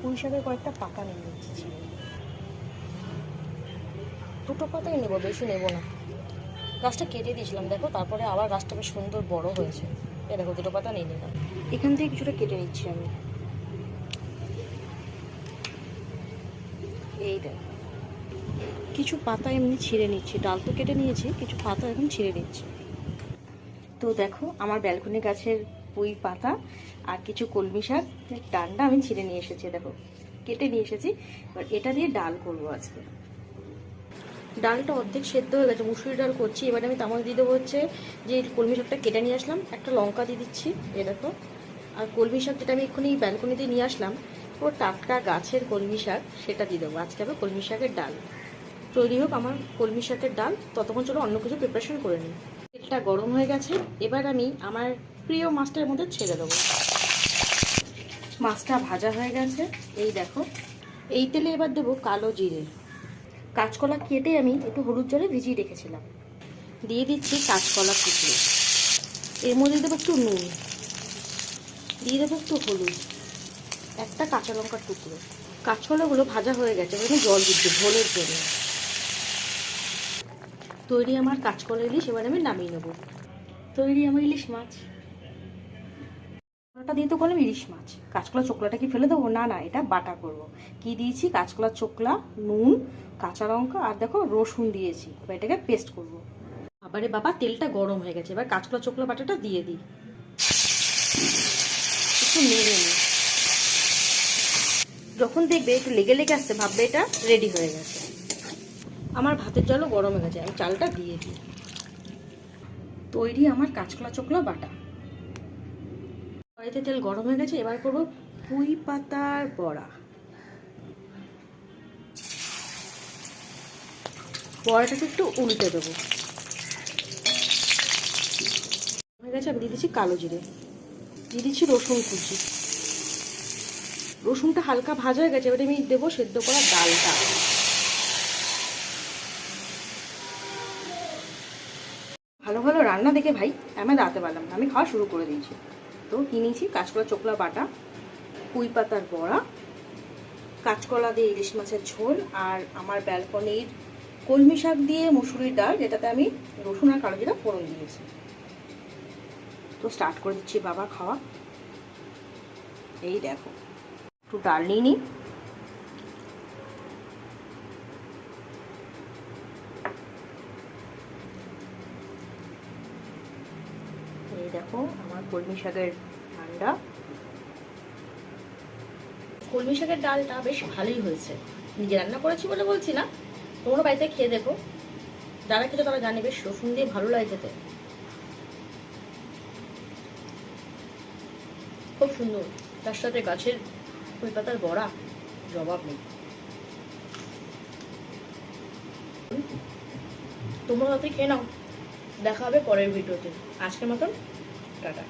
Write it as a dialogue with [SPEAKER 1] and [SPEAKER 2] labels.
[SPEAKER 1] পুঁই শাকের কয়েকটা পাতা নিয়ে নিচ্ছি। দুটো পাতাই নেব, বেশি নেব না। গাছটা কেটে দিয়েছিলাম, দেখো, তারপরে আবার গাছটা বেশ সুন্দর বড় হয়েছে। এ দেখো, দুটো পাতা নিয়ে নিলাম। এখান থেকে কিছুটা কেটে নিচ্ছি আমি। এই দেখো। কিছু পাতা এমনি ছিঁড়ে নিচ্ছি, ডাল তো কেটে নিয়েছি, কিছু পাতা এখন ছিঁড়ে নিচ্ছি। তো দেখো, আমার ব্যালকনি গাছের পুঁই পাতা আর কিছু কলমি শাক। ডালটা আমি ছিঁড়ে নিয়ে এসেছি, দেখো, কেটে নিয়ে এসেছি। এবার এটা দিয়ে ডাল করব আজকে। ডালটা অর্ধেক সেদ্ধ হয়ে গেছে মুসুরি ডাল করছি। এবারে আমি মধ্যে দিয়ে দেবো হচ্ছে যে কলমি শাকটা কেটে নিয়ে আসলাম, একটা লঙ্কা দিয়ে দিচ্ছি, এ দেখো। আর কলমি শাক যেটা আমি এক্ষুনি ব্যালকনিতে নিয়ে আসলাম ও টাটকা গাছের কলমি শাক, সেটা দিয়ে দেবো। আজকে হবে কলমি শাকের ডাল। তৈরি হোক আমার কলমি শাকের ডাল, ততক্ষণ চলো অন্য কিছু প্রিপারেশন করে নিই। তেলটা গরম হয়ে গেছে। এবার আমি আমার প্রিয় মাছটার মধ্যে ছেড়ে দেবো। মাছটা ভাজা হয়ে গেছে। এই দেখো। এই তেলে এবার দেবো কালো জিরে। কাঁচকলা কেটে আমি একটু হলুদ জলে ভিজিয়ে রেখেছিলাম। দিয়ে দিচ্ছি কাঁচকলা কুচলো এর মধ্যে দেবো একটু নুন। দিয়ে দেবো একটু হলুদ। একটা কাঁচা লঙ্কার টুকরো। কাঁচকলাগুলো ভাজা হয়ে গেছে আমি জল দিচ্ছি ঝোলের জন্য। তৈরি আমার কাঁচকলা ইলিশ, এবার আমি নামিয়ে নেব। তৈরি আমার ইলিশ মাছ। কাঁচকলাটা দিয়ে তো করলাম ইলিশ মাছ। কাঁচকলা চোকলাটা কি ফেলে দেবো? না না, এটা বাটা করব। কি দিয়েছি? কাঁচকলা চোকলা, নুন, কাঁচা লঙ্কা আর দেখো রসুন দিয়েছি। এবার এটাকে পেস্ট করব। আবারে বাবা, তেলটা গরম হয়ে গেছে। এবার কাঁচকলা চোকলা বাটাটা দিয়ে দিই। একটু নেড়ে নিই। যখন দেখবে একটু লেগে লেগে আসছে, ভাববে এটা রেডি হয়ে গেছে। আমার ভাতের জলও গরম হয়ে গেছে। আমি চালটা দিয়ে দিই। তৈরি আমার কাঁচকলা চোকলা বাটা। কড়াইতে তেল গরম হয়ে গেছে, এবার করব পুঁই পাতার বড়া। বড়াটাকে একটু উল্টে দেবো। হয়ে গেছে, আমি দিয়ে দিচ্ছি কালো জিরে। দিয়ে দিচ্ছি রসুন কুচি। রসুনটা হালকা ভাজা হয়ে গেছে, এবারে আমি দেবো সেদ্ধ করা ডালটা। ভালো ভালো রান্না দেখে ভাই, আমি দাঁড়াতে পারলাম আমি খাওয়া শুরু করে দিয়েছি। তো কিনেছি কাঁচকলা চোকলা বাটা কুই পাতার বড়া, কাঁচকলা দিয়ে ইলিশ মাছের ঝোল, আর আমার ব্যালকনির কলমি শাক দিয়ে মুসুরির ডাল, যেটাতে আমি রসুন আর কালো জিরা ফোড়ন দিয়েছি। তো স্টার্ট করে দিচ্ছি বাবা খাওয়া। এই দেখো, একটু ডাল নিয়ে নিই। এই দেখো আমার কলমি শাকের ঠান্ডা কলমি শাকের ডালটা বেশ ভালোই হয়েছে। নিজে রান্না করেছি বলে বলছি না, তোমরা বাড়িতে খেয়ে দেখো। যারা খেতে তারা জানে বেশ রসুন দিয়ে ভালো লাগে খেতে। খুব সুন্দর। তার সাথে গাছের ফুল পাতার বড়া, জবাব নেই। তোমরা তাতে খেয়ে নাও। দেখা হবে পরের ভিডিওতে। আজকের মতন টাটা